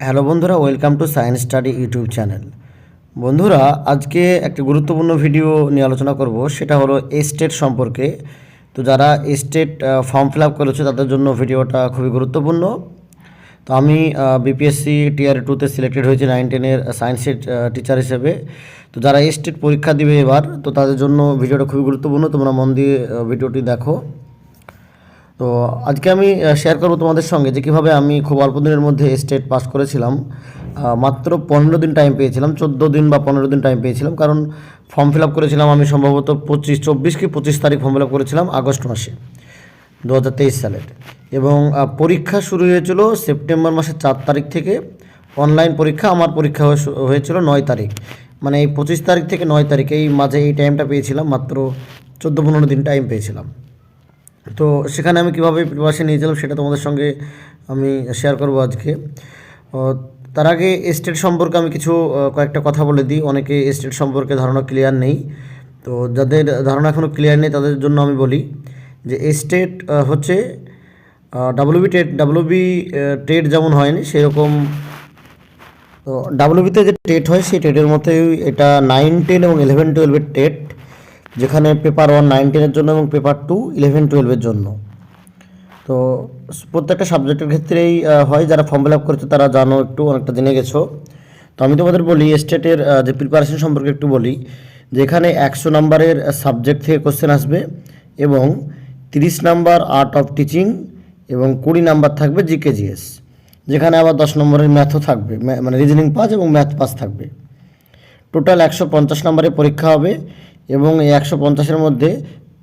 Hello বন্ধুরা, welcome to science study YouTube channel. বন্ধুরা, আজকে একটা গুরুত্বপূর্ণ ভিডিও নিয়ে আলোচনা করব, সেটা হলো এস্টেট সম্পর্কে। তো যারা এস্টেট ফর্ম ফিল আপ করেছে, তাদের জন্য ভিডিওটা খুবই গুরুত্বপূর্ণ। তো আমি বিপিএসসি টিআর টুতে সিলেক্টেড হয়েছি নাইন টেনের সায়েন্সের টিচার হিসেবে। তো যারা এস্টেট পরীক্ষা দিবে এবার, তো তাদের জন্য ভিডিওটা খুবই গুরুত্বপূর্ণ। তোমরা মন দিয়ে ভিডিওটি দেখো। তো আজকে আমি শেয়ার করব তোমাদের সঙ্গে যে কীভাবে আমি খুব অল্প দিনের মধ্যে স্টেট পাস করেছিলাম। মাত্র পনেরো দিন টাইম পেয়েছিলাম, চোদ্দ দিন বা পনেরো দিন টাইম পেয়েছিলাম, কারণ ফর্ম ফিল আপ করেছিলাম আমি সম্ভবত পঁচিশ, চব্বিশ কি পঁচিশ তারিখ ফর্ম ফিল আপ করেছিলাম আগস্ট মাসে দু হাজার তেইশ সালের। এবং পরীক্ষা শুরু হয়েছিল সেপ্টেম্বর মাসের চার তারিখ থেকে। অনলাইন পরীক্ষা আমার পরীক্ষা হয়েছিল নয় তারিখ। মানে এই পঁচিশ তারিখ থেকে নয় তারিখ, এই মাঝে এই টাইমটা পেয়েছিলাম মাত্র চোদ্দ, পনেরো দিন টাইম পেয়েছিলাম। তো সেখানে আমি কীভাবে প্রিপারেশন নিয়েছিলাম সেটা তোমাদের সঙ্গে আমি শেয়ার করব আজকে। তার আগে এস্টেট সম্পর্কে আমি কিছু কয়েকটা কথা বলে দিই। অনেকে এস্টেট সম্পর্কে ধারণা ক্লিয়ার নেই। তো যাদের ধারণা এখনও ক্লিয়ার নেই, তাদের জন্য আমি বলি যে এস্টেট হচ্ছে ডাব্লিউবি টেট ডাব্লিউবি টেট যেমন হয়নি, সেরকম, তো ডাব্লিউবিতে যে টেট হয়, সেই টেটের মতোই এটা নাইন টেন এবং ইলেভেন টুয়েলভের টেট যেখানে পেপার ওয়ান নাইন টেনের জন্য এবং পেপার টু ইলেভেন টুয়েলভের জন্য। তো প্রত্যেকটা সাবজেক্টের ক্ষেত্রেই হয়, যারা ফর্ম ফিল আপ করেছে তারা জানো, একটু অনেকটা জেনে গেছো। তো আমি তোমাদের বলি স্টেটের যে প্রিপারেশন সম্পর্কে একটু বলি, যে এখানে একশো নাম্বারের সাবজেক্ট থেকে কোশ্চেন আসবে এবং তিরিশ নাম্বার আর্ট অফ টিচিং এবং কুড়ি নাম্বার থাকবে জিকে জিএস যেখানে আবার দশ নম্বরের ম্যাথও থাকবে মানে রিজনিং পাস এবং ম্যাথ পাস থাকবে। টোটাল একশো পঞ্চাশ নম্বরের পরীক্ষা হবে এবং এই একশো পঞ্চাশের মধ্যে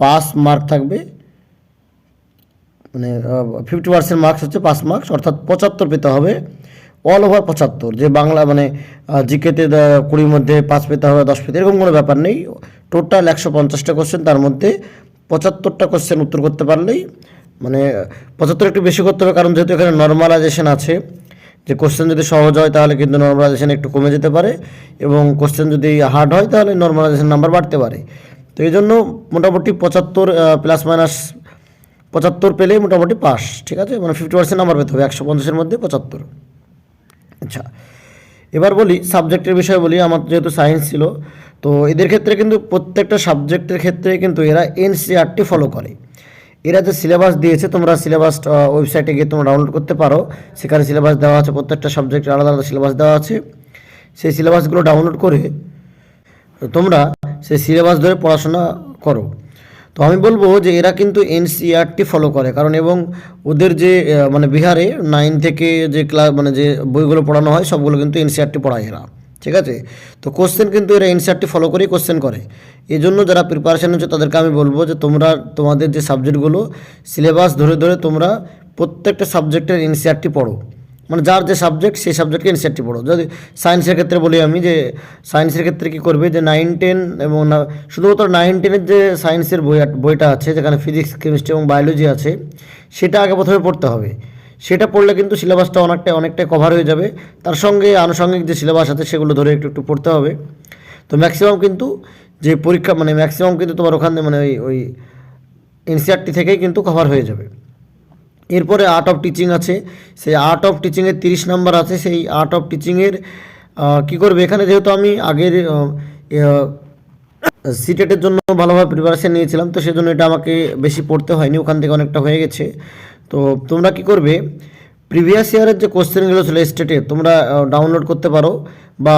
পাস মার্ক থাকবে। মানে ফিফটি পার্সেন্ট মার্কস হচ্ছে পাস মার্কস অর্থাৎ পঁচাত্তর পেতে হবে। অল ওভার পঁচাত্তর, যে বাংলা মানে জিকেতে কুড়ির মধ্যে পাঁচ পেতে হবে, দশ পেতে, এরকম কোনো ব্যাপার নেই। টোটাল একশো পঞ্চাশটা কোশ্চেন তার মধ্যে পঁচাত্তরটা কোশ্চেন উত্তর করতে পারলেই মানে পঁচাত্তর একটু বেশি করতে হবে, কারণ যেহেতু এখানে নর্মালাইজেশন আছে যে কোশ্চেন যদি সহজ হয়, তাহলে কিন্তু নর্মালাইজেশন একটু কমে যেতে পারে এবং কোশ্চেন যদি হার্ড হয়, তাহলে নর্মালাইজেশন নাম্বার বাড়তে পারে। তো এই জন্য মোটামুটি পঁচাত্তর প্লাস মাইনাস পঁচাত্তর পেলেই মোটামুটি পাস, ঠিক আছে? মানে ফিফটি পার্সেন্ট নাম্বার পেতে হবে, একশো পঞ্চাশের মধ্যে পঁচাত্তর। আচ্ছা এবার বলি সাবজেক্টের বিষয়ে বলি, আমার যেহেতু সায়েন্স ছিল, তো এদের ক্ষেত্রে কিন্তু প্রত্যেকটা সাবজেক্টের ক্ষেত্রে কিন্তু এরা এনসিআরটি ফলো করে। এরা যে সিলেবাস দিয়েছে, তোমরা সিলেবাস ওয়েবসাইটে গিয়ে তোমরা ডাউনলোড করতে পারো। সেখানে সিলেবাস দেওয়া আছে, প্রত্যেকটা সাবজেক্টের আলাদা আলাদা সিলেবাস দেওয়া আছে। সেই সিলেবাসগুলো ডাউনলোড করে, তোমরা সেই সিলেবাস ধরে পড়াশোনা করো। তো আমি বলব যে এরা কিন্তু এনসিআরটি ফলো করে, কারণ এবং ওদের যে মানে বিহারে নাইন থেকে যে ক্লাস মানে যে বইগুলো পড়ানো হয়, সবগুলো কিন্তু এনসিআরটি পড়ায় এরা। ঠিক আছে? তো কোশ্চেন কিন্তু এরা এনসিআরটি ফলো করেই কোশ্চেন করে। এই জন্য যারা প্রিপারেশান হচ্ছে তাদেরকে আমি বলব যে তোমরা তোমাদের যে সাবজেক্টগুলো সিলেবাস ধরে ধরে তোমরা প্রত্যেকটা সাবজেক্টের এনসিআরটি পড়ো। মানে যার যে সাবজেক্ট সেই সাবজেক্টকে এনসিআরটি পড়ো। যদি সায়েন্সের ক্ষেত্রে বলি আমি যে সায়েন্সের ক্ষেত্রে কী করবে যে নাইন টেন এবং শুধুমাত্র নাইন টেনের যে সায়েন্সের বই বইটা আছে যেখানে ফিজিক্স কেমিস্ট্রি এবং বায়োলজি আছে, সেটা আগে প্রথমে পড়তে হবে। সেটা পড়লে কিন্তু সিলেবাসটা অনেকটা অনেকটাই কভার হয়ে যাবে। তার সঙ্গে আনুষঙ্গিক যে সিলেবাস আছে সেগুলো ধরে একটু একটু পড়তে হবে। তো ম্যাক্সিমাম কিন্তু যে পরীক্ষা মানে ম্যাক্সিমাম কিন্তু তোমার ওখানে মানে ওই ওই এনসিআরটি থেকেই কিন্তু কভার হয়ে যাবে। এরপরে আর্ট অফ টিচিং আছে। সেই আর্ট অফ টিচিংয়ের তিরিশ নাম্বার আছে। সেই আর্ট অফ টিচিংয়ের কী করবে? এখানে যেহেতু আমি আগের সিটেটের জন্য ভালোভাবে প্রিপারেশন নিয়েছিলাম। তো সেজন্য এটা আমাকে বেশি পড়তে হয়নি। ওখান থেকে অনেকটা হয়ে গেছে। তো তোমরা কি করবে? প্রিভিয়াস ইয়ারের যে কোশ্চেনগুলো ছিল স্টেটে তোমরা ডাউনলোড করতে পারো বা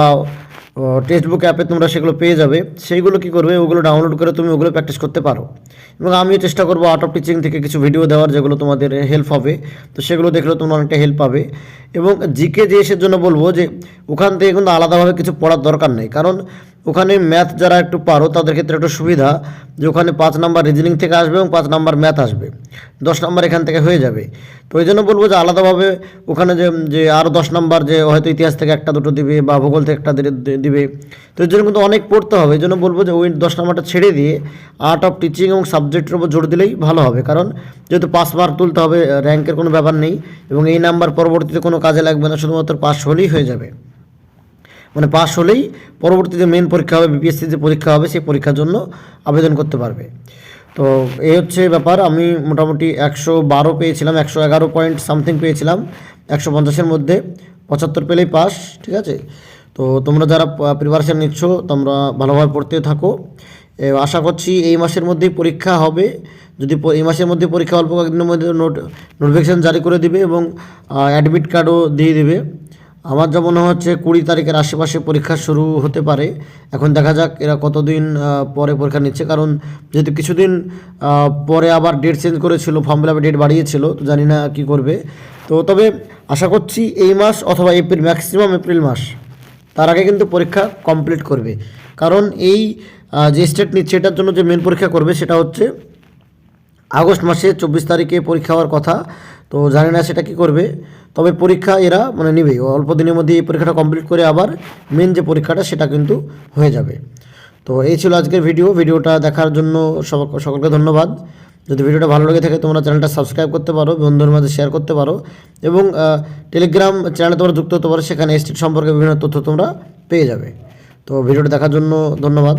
টেক্সট বুক অ্যাপে তোমরা সেগুলো পেয়ে যাবে। সেইগুলো কি করবে? ওগুলো ডাউনলোড করে তুমি ওগুলো প্র্যাকটিস করতে পারো। এবং আমিও চেষ্টা করব আর্ট অফ টিচিং থেকে কিছু ভিডিও দেওয়ার যেগুলো তোমাদের হেল্প হবে। তো সেগুলো দেখলেও তোমরা অনেকটা হেল্প পাবে। এবং জিকে জিএসের জন্য বলব যে, ওখান থেকে কিন্তু আলাদাভাবে কিছু পড়ার দরকার নেই। কারণ ওখানে ম্যাথ যারা একটু পারো, তাদের ক্ষেত্রে একটু সুবিধা যে ওখানে পাঁচ নাম্বার রিজনিং থেকে আসবে এবং পাঁচ নাম্বার ম্যাথ আসবে। দশ নাম্বার এখান থেকে হয়ে যাবে। তো এই জন্য বলব যে আলাদাভাবে ওখানে যে যে আরও দশ নাম্বার যে হয়তো ইতিহাস থেকে একটা দুটো দিবে বা ভূগোল থেকে একটা দিবে তো এর জন্য কিন্তু অনেক পড়তে হবে। এই জন্য বলব যে ওই দশ নাম্বারটা ছেড়ে দিয়ে আর্ট অফ টিচিং এবং সাবজেক্টের উপর জোর দিলেই ভালো হবে। কারণ যেহেতু পাস মার্ক তুলতে হবে র্যাঙ্কের কোনো ব্যাপার নেই এবং এই নাম্বার পরবর্তীতে কোনো কাজে লাগবে না, শুধুমাত্র পাস হলেই হয়ে যাবে। মানে পাশ হলেই পরবর্তীতে মেন পরীক্ষা হবে বিপিএসসি যে পরীক্ষা হবে, সেই পরীক্ষার জন্য আবেদন করতে পারবে। তো এই হচ্ছে ব্যাপার, আমি মোটামুটি একশো বারো পেয়েছিলাম, একশো এগারো পয়েন্ট সামথিং পেয়েছিলাম, একশো পঞ্চাশের মধ্যে পঁচাত্তর পেলেই পাস ঠিক আছে? তো তোমরা যারা প্রিপারেশান নিচ্ছ, তোমরা ভালোভাবে পড়তে থাকো। আশা করছি এই মাসের মধ্যেই পরীক্ষা হবে। যদি এই মাসের মধ্যে পরীক্ষা অল্প কয়েকদিনের মধ্যে নোট নোটিফিকেশান জারি করে দিবে এবং অ্যাডমিট কার্ডও দিয়ে দিবে। আমার যা মনে হচ্ছে কুড়ি তারিখের আশেপাশে পরীক্ষা শুরু হতে পারে। এখন দেখা যাক এরা কতদিন পরে পরীক্ষা নিচ্ছে। কারণ যেহেতু কিছুদিন পরে আবার ডেট চেঞ্জ করেছিল ফর্ম ফিল ডেট বাড়িয়েছিল, তো জানি না কী করবে। তো তবে আশা করছি এই মাস অথবা এপ্রিল ম্যাক্সিমাম এপ্রিল মাস, তার আগে কিন্তু পরীক্ষা কমপ্লিট করবে। কারণ এই যে স্টেট নিচ্ছে, এটার জন্য যে মেন পরীক্ষা করবে, সেটা হচ্ছে আগস্ট মাসে চব্বিশ তারিখে পরীক্ষা হওয়ার কথা। তো জানি না সেটা কি করবে। তবে পরীক্ষা এরা মানে নেবে। অল্প দিনের মধ্যে এই পরীক্ষাটা কমপ্লিট করে আবার মেন যে পরীক্ষাটা সেটা কিন্তু হয়ে যাবে। তো এই ছিল আজকের ভিডিও ভিডিওটা দেখার জন্য সকলকে ধন্যবাদ। যদি ভিডিওটা ভালো লেগে থাকে তোমরা চ্যানেলটা সাবস্ক্রাইব করতে পারো, বন্ধুদের মাঝে শেয়ার করতে পারো এবং টেলিগ্রাম চ্যানেলে তোমরা যুক্ত হতে পারো। সেখানে স্টেট সম্পর্কে বিভিন্ন তথ্য তোমরা পেয়ে যাবে। তো ভিডিওটা দেখার জন্য ধন্যবাদ।